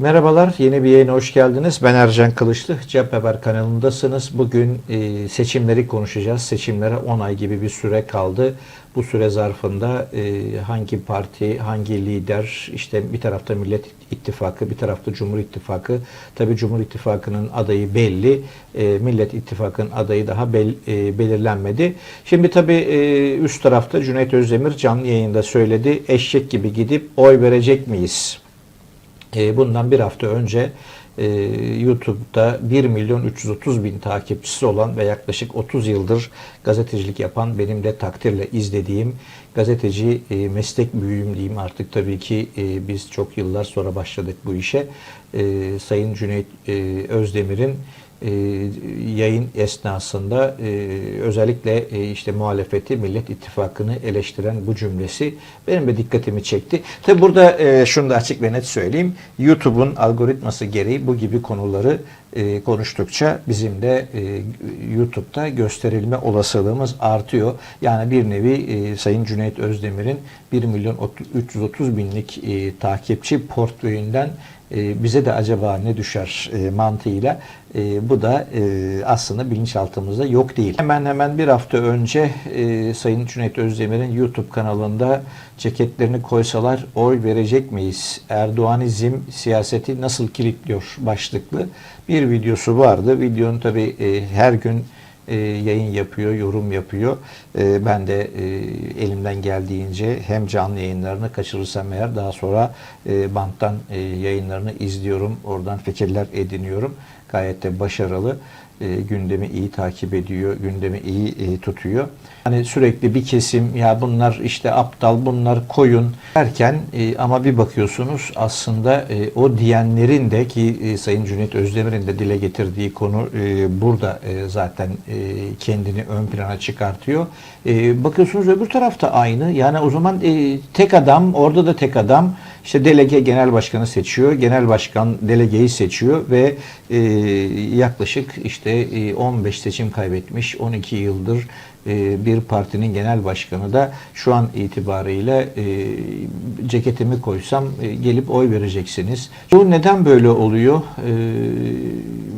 Merhabalar, yeni bir yayına hoş geldiniz. Ben Ercan Kılıçlı, Cep Haber kanalındasınız. Bugün e, seçimleri konuşacağız. Seçimlere 10 ay gibi bir süre kaldı. Bu süre zarfında e, hangi parti, hangi lider, işte bir tarafta Millet İttifakı, bir tarafta Cumhur İttifakı. Tabii Cumhur İttifakı'nın adayı belli, e, Millet İttifakı'nın adayı daha bel, e, belirlenmedi. Şimdi tabii e, üst tarafta Cüneyt Özdemir canlı yayında söyledi. Eşek gibi gidip oy verecek miyiz? E, bundan bir hafta önce e, YouTube'da 1 milyon 330 bin takipçisi olan ve yaklaşık 30 yıldır gazetecilik yapan benim de takdirle izlediğim gazeteci e, meslek büyüğüm diyeyim artık tabii ki biz çok yıllar sonra başladık bu işe. Sayın Cüneyt Özdemir'in e, yayın esnasında e, özellikle e, işte muhalefeti Millet İttifakı'nı eleştiren bu cümlesi benim de dikkatimi çekti. Tabi burada e, şunu da açık ve net söyleyeyim. YouTube'un algoritması gereği bu gibi konuları e, konuştukça bizim de e, YouTube'da gösterilme olasılığımız artıyor. Yani bir nevi e, Sayın Cüneyt Özdemir'in 1 milyon 330 binlik e, takipçi portföyünden e, bize de acaba ne düşer e, mantığıyla e, bu da e, aslında bilinçaltımızda yok değil. Hemen hemen bir hafta önce e, Sayın Cüneyt Özdemir'in YouTube kanalında ceketlerini koysalar oy verecek miyiz? Erdoğanizm siyaseti nasıl kilitliyor başlıklı bir videosu vardı. Videonun tabi e, her gün e, yayın yapıyor, yorum yapıyor. E, ben de e, elimden geldiğince hem canlı yayınlarını kaçırırsam eğer daha sonra e, banttan e, yayınlarını izliyorum. Oradan fikirler ediniyorum. Gayet de başarılı. E, gündemi iyi takip ediyor, gündemi iyi e, tutuyor. Hani sürekli bir kesim ya bunlar işte aptal, bunlar koyun derken e, ama bir bakıyorsunuz aslında e, o diyenlerin de ki e, Sayın Cüneyt Özdemir'in de dile getirdiği konu e, burada e, zaten e, kendini ön plana çıkartıyor. E, bakıyorsunuz öbür tarafta aynı. Yani o zaman e, tek adam, orada da tek adam işte delege genel başkanı seçiyor. Genel başkan delegeyi seçiyor ve e, yaklaşık işte e, 15 seçim kaybetmiş 12 yıldır e, bir partinin genel başkanı da şu an itibariyle e, ceketimi koysam e, gelip oy vereceksiniz. Bu neden böyle oluyor? E,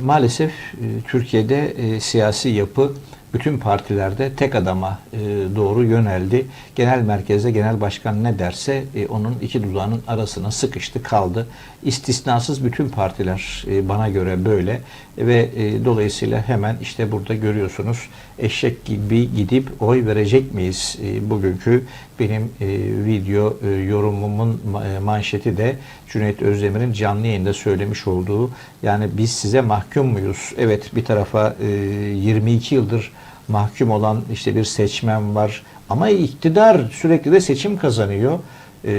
maalesef e, Türkiye'de e, siyasi yapı bütün partilerde tek adama e, doğru yöneldi. Genel merkezde genel başkan ne derse e, onun iki dudağının arasına sıkıştı kaldı. İstisnasız bütün partiler e, bana göre böyle ve e, dolayısıyla hemen işte burada görüyorsunuz eşek gibi gidip oy verecek miyiz? E, bugünkü benim e, video e, yorumumun e, manşeti de Cüneyt Özdemir'in canlı yayında söylemiş olduğu yani biz size mahkum muyuz? Evet bir tarafa e, 22 yıldır mahkum olan işte bir seçmen var ama iktidar sürekli de seçim kazanıyor. E,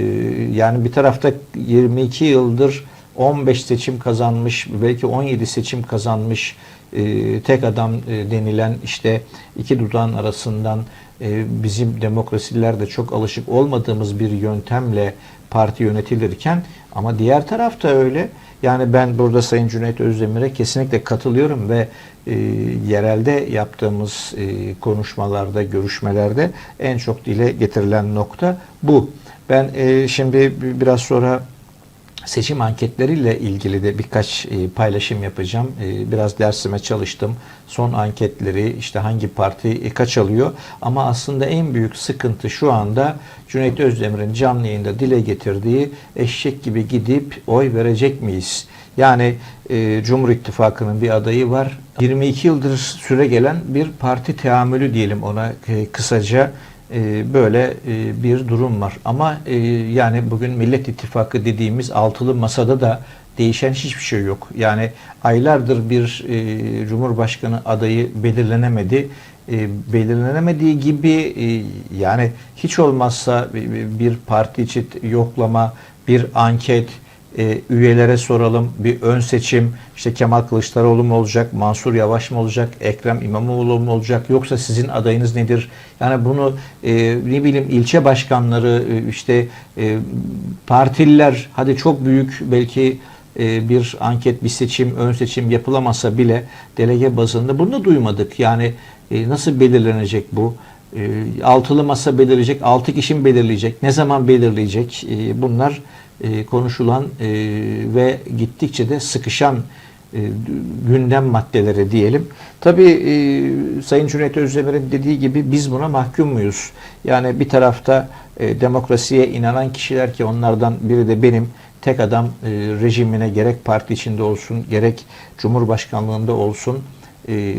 yani bir tarafta 22 yıldır 15 seçim kazanmış, belki 17 seçim kazanmış e, tek adam e, denilen işte iki dudağın arasından e, bizim demokrasilerde çok alışık olmadığımız bir yöntemle parti yönetilirken ama diğer tarafta öyle. Yani ben burada Sayın Cüneyt Özdemir'e kesinlikle katılıyorum ve e, yerelde yaptığımız e, konuşmalarda, görüşmelerde en çok dile getirilen nokta bu. Ben e, şimdi biraz sonra seçim anketleriyle ilgili de birkaç e, paylaşım yapacağım. E, biraz dersime çalıştım. Son anketleri işte hangi parti e, kaç alıyor. Ama aslında en büyük sıkıntı şu anda Cüneyt Özdemir'in canlı yayında dile getirdiği eşek gibi gidip oy verecek miyiz? Yani e, Cumhur İttifakı'nın bir adayı var. 22 yıldır süre gelen bir parti teamülü diyelim ona kısaca böyle e, bir durum var. Ama e, yani bugün Millet İttifakı dediğimiz altılı masada da değişen hiçbir şey yok. Yani aylardır bir Cumhurbaşkanı adayı belirlenemedi. Belirlenemediği gibi yani hiç olmazsa bir parti için yoklama, bir anket, e, üyelere soralım. Bir ön seçim işte Kemal Kılıçdaroğlu mu olacak, Mansur Yavaş mı olacak, Ekrem İmamoğlu mu olacak yoksa sizin adayınız nedir? Yani bunu e, ne bileyim ilçe başkanları e, işte e, partililer hadi çok büyük belki e, bir anket, bir seçim, ön seçim yapılamasa bile delege bazında bunu duymadık. Yani e, nasıl belirlenecek bu? Altılı masa belirleyecek, altı kişi mi belirleyecek, ne zaman belirleyecek? Bunlar e, konuşulan e, ve gittikçe de sıkışan e, gündem maddeleri diyelim. Tabii e, Sayın Cüneyt Özdemir'in dediği gibi biz buna mahkum muyuz? Yani bir tarafta e, demokrasiye inanan kişiler ki onlardan biri de benim tek adam e, rejimine gerek parti içinde olsun gerek Cumhurbaşkanlığında olsun e,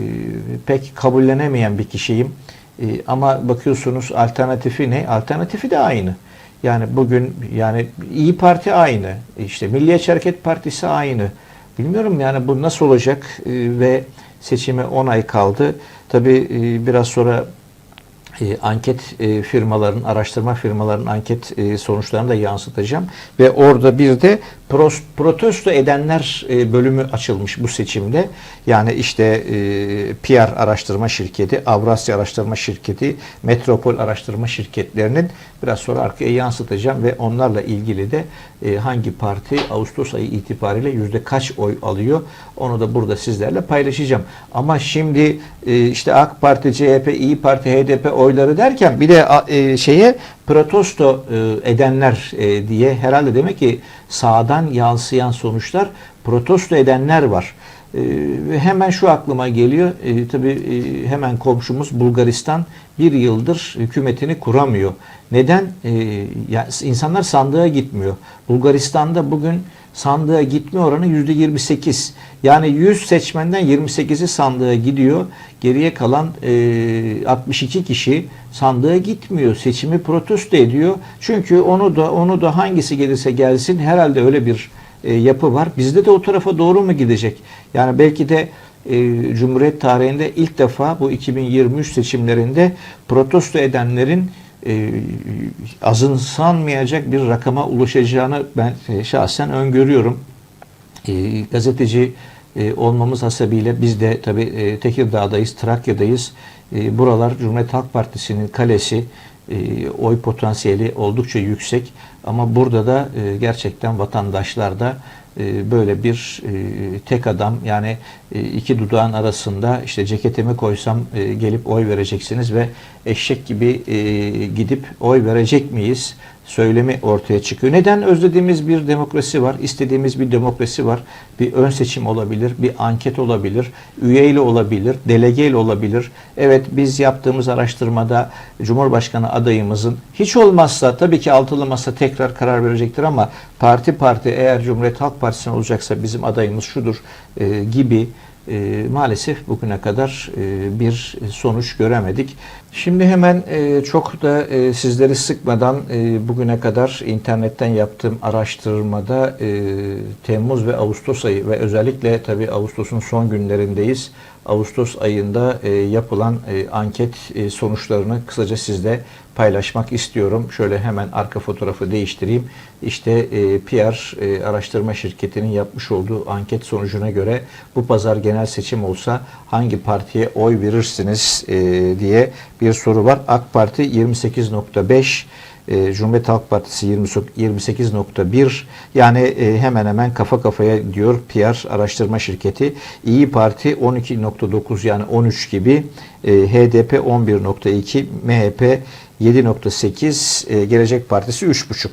pek kabullenemeyen bir kişiyim. E, ama bakıyorsunuz alternatifi ne? Alternatifi de aynı. Yani bugün yani İyi Parti aynı. işte Milliyetçi Hareket Partisi aynı. Bilmiyorum yani bu nasıl olacak e, ve seçime 10 ay kaldı. Tabii e, biraz sonra e, anket firmaların, araştırma firmalarının anket sonuçlarını da yansıtacağım. Ve orada bir de protesto edenler e, bölümü açılmış bu seçimde. Yani işte e, PR araştırma şirketi, Avrasya araştırma şirketi, Metropol araştırma şirketlerinin biraz sonra arkaya yansıtacağım ve onlarla ilgili de e, hangi parti Ağustos ayı itibariyle yüzde kaç oy alıyor onu da burada sizlerle paylaşacağım. Ama şimdi işte AK Parti, CHP, İyi Parti, HDP oyları derken bir de şeye protesto e, edenler e, diye herhalde demek ki sağdan yansıyan sonuçlar protesto edenler var. E, hemen şu aklıma geliyor. E, tabii hemen komşumuz Bulgaristan bir yıldır hükümetini kuramıyor. Neden? E, insanlar sandığa gitmiyor. Bulgaristan'da bugün sandığa gitme oranı yüzde 28. Yani 100 seçmenden 28'i sandığa gidiyor. Geriye kalan e, 62 kişi sandığa gitmiyor. Seçimi protesto ediyor. Çünkü onu da onu da hangisi gelirse gelsin herhalde öyle bir e, yapı var. Bizde de o tarafa doğru mu gidecek? Yani belki de e, Cumhuriyet tarihinde ilk defa bu 2023 seçimlerinde protesto edenlerin e, azımsanmayacak bir rakama ulaşacağını ben e, şahsen öngörüyorum. E, gazeteci e, olmamız hasebiyle biz de tabii e, Tekirdağ'dayız, Trakya'dayız. E, buralar Cumhuriyet Halk Partisi'nin kalesi. E, oy potansiyeli oldukça yüksek ama burada da e, gerçekten vatandaşlar da böyle bir e, tek adam yani e, iki dudağın arasında işte ceketimi koysam e, gelip oy vereceksiniz ve eşek gibi e, gidip oy verecek miyiz söylemi ortaya çıkıyor. Neden? Özlediğimiz bir demokrasi var, istediğimiz bir demokrasi var. Bir ön seçim olabilir, bir anket olabilir, üyeyle olabilir, delegeyle olabilir. Evet biz yaptığımız araştırmada Cumhurbaşkanı adayımızın hiç olmazsa tabii ki altılı masa tekrar karar verecektir ama parti parti eğer Cumhuriyet Halk Partisi'ne olacaksa bizim adayımız şudur e, gibi e, maalesef bugüne kadar e, bir sonuç göremedik. Şimdi hemen e, çok da e, sizleri sıkmadan e, bugüne kadar internetten yaptığım araştırmada e, Temmuz ve Ağustos ayı ve özellikle tabii Ağustos'un son günlerindeyiz. Ağustos ayında e, yapılan e, anket e, sonuçlarını kısaca sizle paylaşmak istiyorum. Şöyle hemen arka fotoğrafı değiştireyim. İşte e, PR e, araştırma şirketinin yapmış olduğu anket sonucuna göre bu pazar genel seçim olsa hangi partiye oy verirsiniz e, diye bir soru var. AK Parti 28.5 e, Cumhuriyet Halk Partisi 28.1 yani e, hemen hemen kafa kafaya diyor PR araştırma şirketi. İyi Parti 12.9 yani 13 gibi e, HDP 11.2 MHP 7.8 e, Gelecek Partisi 3.5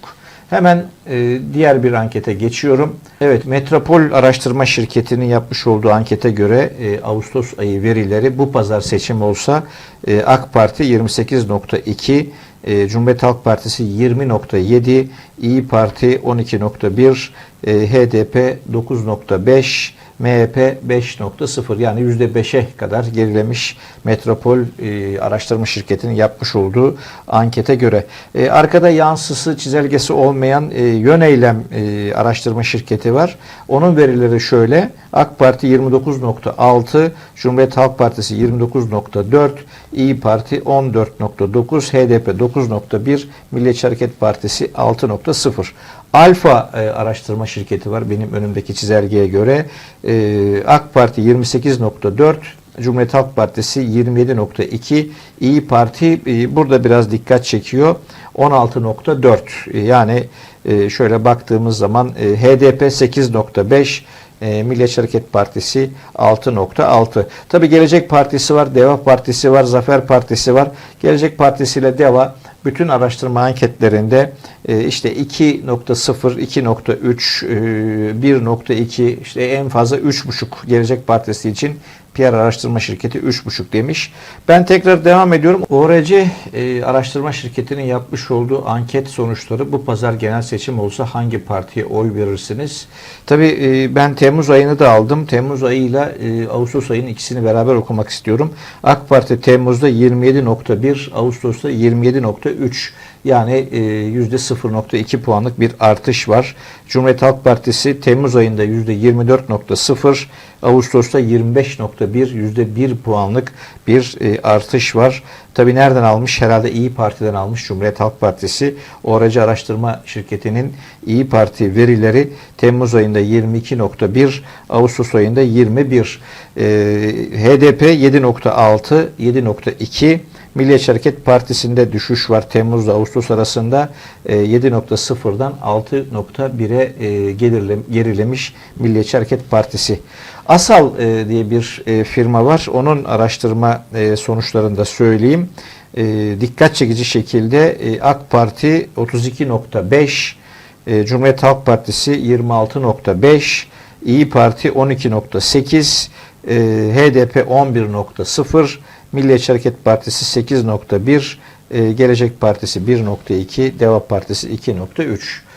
Hemen e, diğer bir ankete geçiyorum. Evet, Metropol Araştırma Şirketi'nin yapmış olduğu ankete göre e, Ağustos ayı verileri bu pazar seçim olsa e, AK Parti 28.2, e, Cumhuriyet Halk Partisi 20.7, İyi Parti 12.1, e, HDP 9.5, MHP 5.0 yani %5'e kadar gerilemiş Metropol e, araştırma şirketinin yapmış olduğu ankete göre. E, arkada yansısı çizelgesi olmayan e, yöneylem e, araştırma şirketi var. Onun verileri şöyle. AK Parti 29.6, Cumhuriyet Halk Partisi 29.4, İyi Parti 14.9, HDP 9.1, Milliyetçi Hareket Partisi 6.0. Alfa e, araştırma şirketi var benim önümdeki çizelgeye göre. E, AK Parti 28.4, Cumhuriyet Halk Partisi 27.2, İyi Parti e, burada biraz dikkat çekiyor 16.4. E, yani e, şöyle baktığımız zaman HDP 8.5, e, Milliyetçi Hareket Partisi 6.6. Tabi Gelecek Partisi var, Deva Partisi var, Zafer Partisi var. Gelecek Partisi ile Deva bütün araştırma anketlerinde e, işte 2.0, 2.3, e, 1.2 işte en fazla 3.5 Gelecek Partisi için PR araştırma şirketi 3.5 demiş. Ben tekrar devam ediyorum. ORC e, araştırma şirketinin yapmış olduğu anket sonuçları bu pazar genel seçim olsa hangi partiye oy verirsiniz? Tabii e, ben Temmuz ayını da aldım. Temmuz ayıyla e, Ağustos ayının ikisini beraber okumak istiyorum. AK Parti Temmuz'da 27.1, Ağustos'ta 27.3 yani e, %0.2 puanlık bir artış var. Cumhuriyet Halk Partisi Temmuz ayında %24.0, Ağustos'ta 25.1, %1 puanlık bir e, artış var. Tabi nereden almış? Herhalde İyi Parti'den almış Cumhuriyet Halk Partisi. O aracı araştırma şirketinin İyi Parti verileri Temmuz ayında 22.1, Ağustos ayında 21. E, HDP 7.6, 7.2, Milliyetçi Hareket Partisi'nde düşüş var Temmuz'la Ağustos arasında e, 7.0'dan 6.1'e e, gerilem, gerilemiş Milliyetçi Hareket Partisi. Asal e, diye bir e, firma var. Onun araştırma e, sonuçlarını da söyleyeyim. E, dikkat çekici şekilde e, AK Parti 32.5, e, Cumhuriyet Halk Partisi 26.5, İyi Parti 12.8, e, HDP 11.0, Milliyetçi Hareket Partisi 8.1, e, Gelecek Partisi 1.2, Deva Partisi 2.3.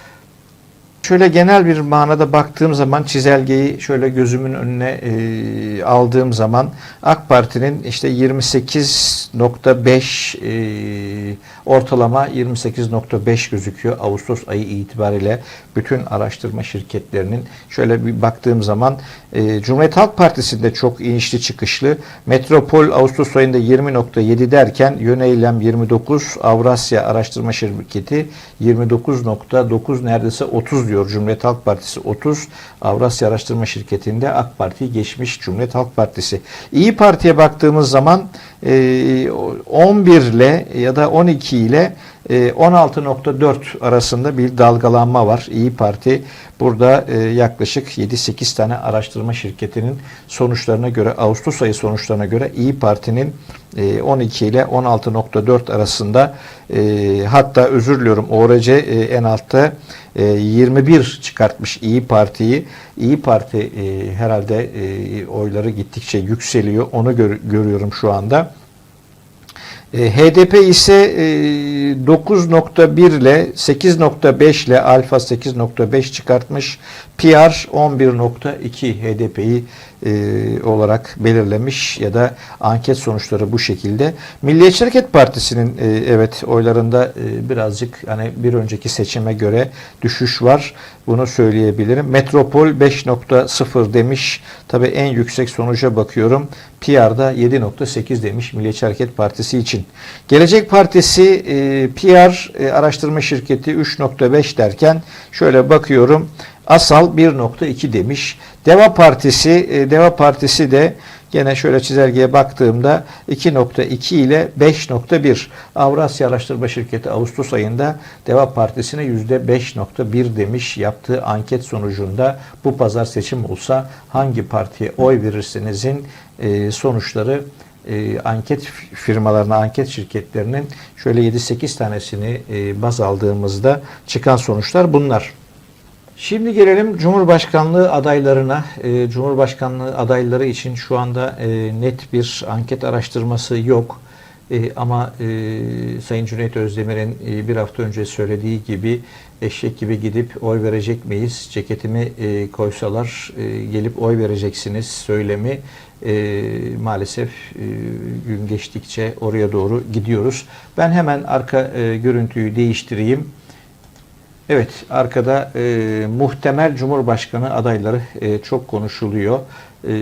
Şöyle genel bir manada baktığım zaman çizelgeyi şöyle gözümün önüne e, aldığım zaman AK Parti'nin işte 28.5 e, ortalama 28.5 gözüküyor Ağustos ayı itibariyle bütün araştırma şirketlerinin. Şöyle bir baktığım zaman e, Cumhuriyet Halk Partisi'nde çok inişli çıkışlı Metropol Ağustos ayında 20.7 derken Yöneylem 29 Avrasya Araştırma Şirketi 29.9 neredeyse 30 diyor Cumhuriyet Halk Partisi 30 Avrasya Araştırma Şirketi'nde AK Parti'yi geçmiş Cumhuriyet Halk Partisi. İyi Parti'ye baktığımız zaman 11 ile ya da 12 ile 16.4 arasında bir dalgalanma var. İyi Parti burada yaklaşık 7-8 tane araştırma şirketinin sonuçlarına göre Ağustos ayı sonuçlarına göre İyi Parti'nin 12 ile 16.4 arasında hatta özür diliyorum ORC en altta 21 çıkartmış İyi Parti'yi. İyi Parti herhalde oyları gittikçe yükseliyor. Onu görüyorum şu anda. HDP ise 9.1 ile 8.5 ile alfa 8.5 çıkartmış. PR 11.2 HDP'yi olarak belirlemiş ya da anket sonuçları bu şekilde. Milliyetçi Hareket Partisi'nin evet oylarında birazcık hani bir önceki seçime göre düşüş var. Bunu söyleyebilirim. Metropol 5.0 demiş. Tabii en yüksek sonuca bakıyorum. PR'da 7.8 demiş Milliyetçi Hareket Partisi için. Gelecek Partisi PR araştırma şirketi 3.5 derken şöyle bakıyorum. Asal 1.2 demiş. Deva Partisi Deva Partisi de Gene şöyle çizelgeye baktığımda 2.2 ile 5.1 Avrasya Araştırma Şirketi Ağustos ayında Deva Partisi'ne %5.1 demiş yaptığı anket sonucunda bu pazar seçim olsa hangi partiye oy verirsinizin e, sonuçları e, anket firmalarına, anket şirketlerinin şöyle 7-8 tanesini e, baz aldığımızda çıkan sonuçlar bunlar. Şimdi gelelim Cumhurbaşkanlığı adaylarına. E, Cumhurbaşkanlığı adayları için şu anda e, net bir anket araştırması yok. E, ama e, Sayın Cüneyt Özdemir'in e, bir hafta önce söylediği gibi eşek gibi gidip oy verecek miyiz? Ceketimi e, koysalar e, gelip oy vereceksiniz söylemi e, maalesef e, gün geçtikçe oraya doğru gidiyoruz. Ben hemen arka e, görüntüyü değiştireyim. Evet, arkada e, muhtemel Cumhurbaşkanı adayları e, çok konuşuluyor. E,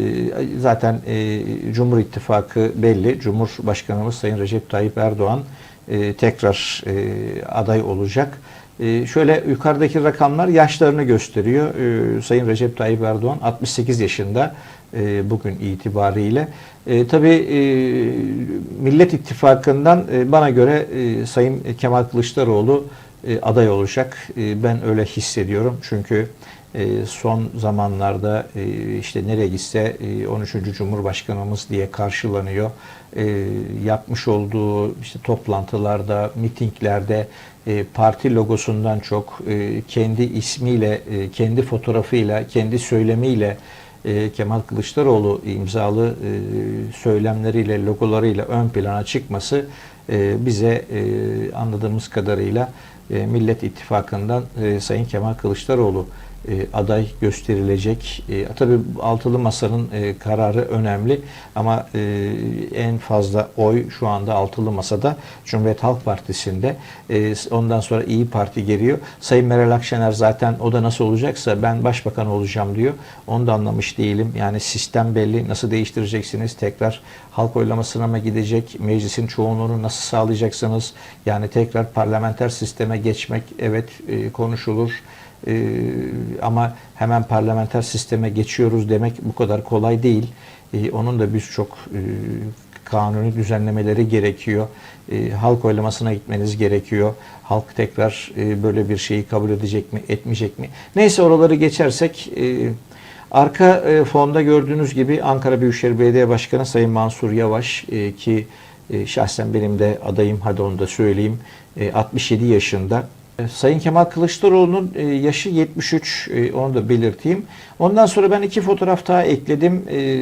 zaten e, Cumhur İttifakı belli. Cumhurbaşkanımız Sayın Recep Tayyip Erdoğan e, tekrar e, aday olacak. E, şöyle yukarıdaki rakamlar yaşlarını gösteriyor. E, Sayın Recep Tayyip Erdoğan 68 yaşında e, bugün itibariyle. E, tabii e, Millet İttifakı'ndan e, bana göre Sayın Kemal Kılıçdaroğlu aday olacak. Ben öyle hissediyorum. Çünkü son zamanlarda işte nereye gitse e, 13. Cumhurbaşkanımız diye karşılanıyor. Yapmış olduğu işte toplantılarda, mitinglerde e, parti logosundan çok e, kendi ismiyle, e, kendi fotoğrafıyla, kendi söylemiyle Kemal Kılıçdaroğlu imzalı söylemleriyle, logolarıyla ön plana çıkması bize anladığımız kadarıyla Millet İttifakı'ndan Sayın Kemal Kılıçdaroğlu e, aday gösterilecek. E, tabii altılı masanın e, kararı önemli ama e, en fazla oy şu anda altılı masada Cumhuriyet Halk Partisi'nde. E, ondan sonra İyi Parti geliyor. Sayın Meral Akşener zaten o da nasıl olacaksa ben başbakan olacağım diyor. Onu da anlamış değilim. Yani sistem belli. Nasıl değiştireceksiniz? Tekrar halk oylamasına mı gidecek? Meclisin çoğunluğunu nasıl sağlayacaksınız? Yani tekrar parlamenter sisteme geçmek evet e, konuşulur. Ee, ama hemen parlamenter sisteme geçiyoruz demek bu kadar kolay değil. Ee, onun da birçok e, kanuni düzenlemeleri gerekiyor. Ee, halk oylamasına gitmeniz gerekiyor. Halk tekrar e, böyle bir şeyi kabul edecek mi, etmeyecek mi? Neyse oraları geçersek e, arka e, fonda gördüğünüz gibi Ankara Büyükşehir Belediye Başkanı Sayın Mansur Yavaş e, ki e, şahsen benim de adayım hadi onu da söyleyeyim. E, 67 yaşında Sayın Kemal Kılıçdaroğlu'nun e, yaşı 73, e, onu da belirteyim. Ondan sonra ben iki fotoğraf daha ekledim. E,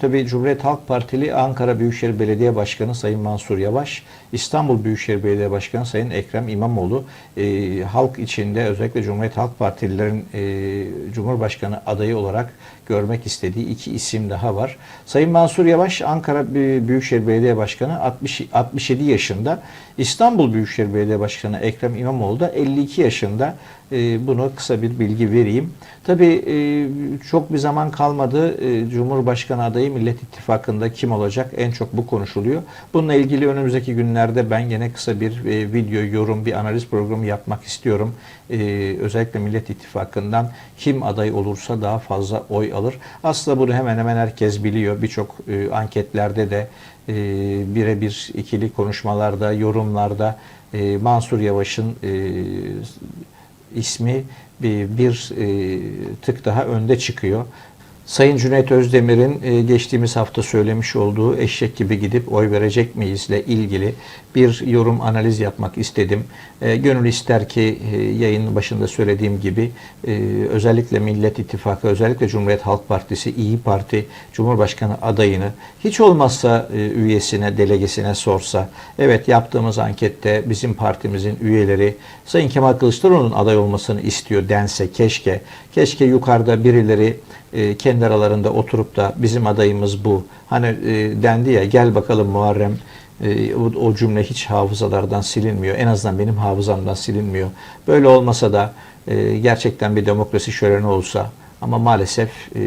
tabii Cumhuriyet Halk Partili Ankara Büyükşehir Belediye Başkanı Sayın Mansur Yavaş, İstanbul Büyükşehir Belediye Başkanı Sayın Ekrem İmamoğlu. Halk içinde özellikle Cumhuriyet Halk Partililerin Cumhurbaşkanı adayı olarak görmek istediği iki isim daha var. Sayın Mansur Yavaş Ankara Büyükşehir Belediye Başkanı 60, 67 yaşında. İstanbul Büyükşehir Belediye Başkanı Ekrem İmamoğlu da 52 yaşında. E, bunu kısa bir bilgi vereyim. Tabii e, çok bir zaman kalmadı. E, Cumhurbaşkanı adayı Millet İttifakı'nda kim olacak? En çok bu konuşuluyor. Bununla ilgili önümüzdeki günlerde ben yine kısa bir video, yorum, bir analiz programı yapmak istiyorum. Özellikle Millet İttifakı'ndan kim aday olursa daha fazla oy alır. Aslında bunu hemen hemen herkes biliyor. Birçok anketlerde de birebir ikili konuşmalarda, yorumlarda Mansur Yavaş'ın ismi bir, bir e, tık daha önde çıkıyor. Sayın Cüneyt Özdemir'in e, geçtiğimiz hafta söylemiş olduğu eşek gibi gidip oy verecek miyizle ilgili bir yorum analiz yapmak istedim. E, gönül ister ki e, yayının başında söylediğim gibi özellikle Millet İttifakı, özellikle Cumhuriyet Halk Partisi, İyi Parti Cumhurbaşkanı adayını hiç olmazsa üyesine, delegesine sorsa, evet yaptığımız ankette bizim partimizin üyeleri Sayın Kemal Kılıçdaroğlu'nun aday olmasını istiyor dense keşke, keşke yukarıda birileri e, kendi aralarında oturup da bizim adayımız bu. Hani e, dendi ya gel bakalım Muharrem e, o, cümle hiç hafızalardan silinmiyor. En azından benim hafızamdan silinmiyor. Böyle olmasa da e, gerçekten bir demokrasi şöleni olsa ama maalesef e,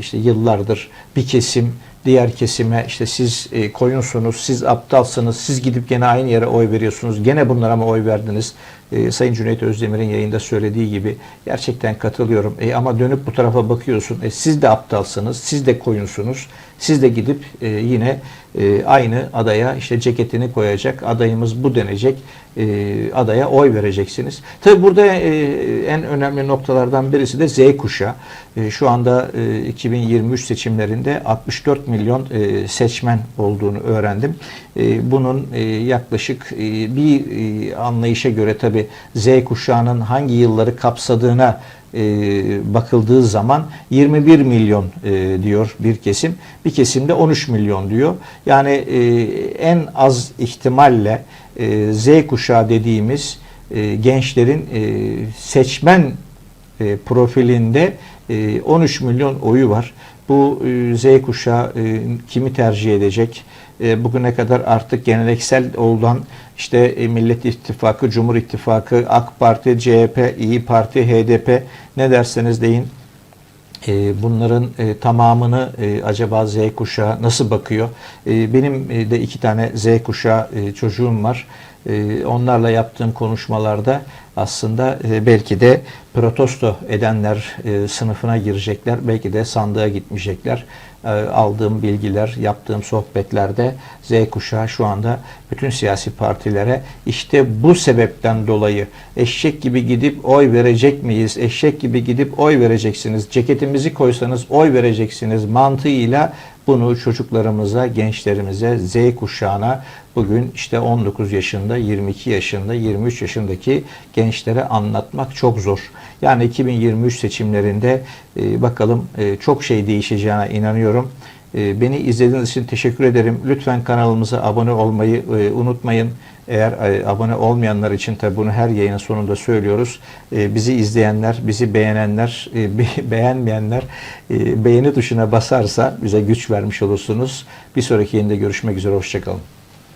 işte yıllardır bir kesim diğer kesime işte siz e, koyunsunuz, siz aptalsınız, siz gidip gene aynı yere oy veriyorsunuz, gene bunlara mı oy verdiniz? E, Sayın Cüneyt Özdemir'in yayında söylediği gibi gerçekten katılıyorum. E, ama dönüp bu tarafa bakıyorsun, e, siz de aptalsınız, siz de koyunsunuz, siz de gidip e, yine e, aynı adaya işte ceketini koyacak, adayımız bu denecek, e, adaya oy vereceksiniz. Tabi burada e, en önemli noktalardan birisi de Z kuşağı. E, şu anda e, 2023 seçimlerinde 64 milyon e, seçmen olduğunu öğrendim. E, bunun e, yaklaşık e, bir e, anlayışa göre tabi Z kuşağının hangi yılları kapsadığına e, bakıldığı zaman 21 milyon e, diyor bir kesim. Bir kesimde 13 milyon diyor. Yani e, en az ihtimalle e, Z kuşağı dediğimiz e, gençlerin e, seçmen e, profilinde e, 13 milyon oyu var. Bu e, Z kuşağı e, kimi tercih edecek? E, bugüne kadar artık geleneksel olan işte e, Millet İttifakı, Cumhur İttifakı, AK Parti, CHP, İyi Parti, HDP ne derseniz deyin e, bunların e, tamamını acaba Z kuşağı nasıl bakıyor? Benim de iki tane Z kuşağı çocuğum var. onlarla yaptığım konuşmalarda aslında belki de protesto edenler sınıfına girecekler. Belki de sandığa gitmeyecekler. E, aldığım bilgiler, yaptığım sohbetlerde Z kuşağı şu anda bütün siyasi partilere işte bu sebepten dolayı eşek gibi gidip oy verecek miyiz? Eşek gibi gidip oy vereceksiniz. Ceketimizi koysanız oy vereceksiniz mantığıyla bunu çocuklarımıza, gençlerimize, Z kuşağına bugün işte 19 yaşında, 22 yaşında, 23 yaşındaki gençlere anlatmak çok zor. Yani 2023 seçimlerinde e, bakalım e, çok şey değişeceğine inanıyorum. E, beni izlediğiniz için teşekkür ederim. Lütfen kanalımıza abone olmayı e, unutmayın. Eğer e, abone olmayanlar için tabi bunu her yayının sonunda söylüyoruz. E, bizi izleyenler, bizi beğenenler, e, be- beğenmeyenler beğeni tuşuna basarsa bize güç vermiş olursunuz. Bir sonraki yayında görüşmek üzere. Hoşçakalın.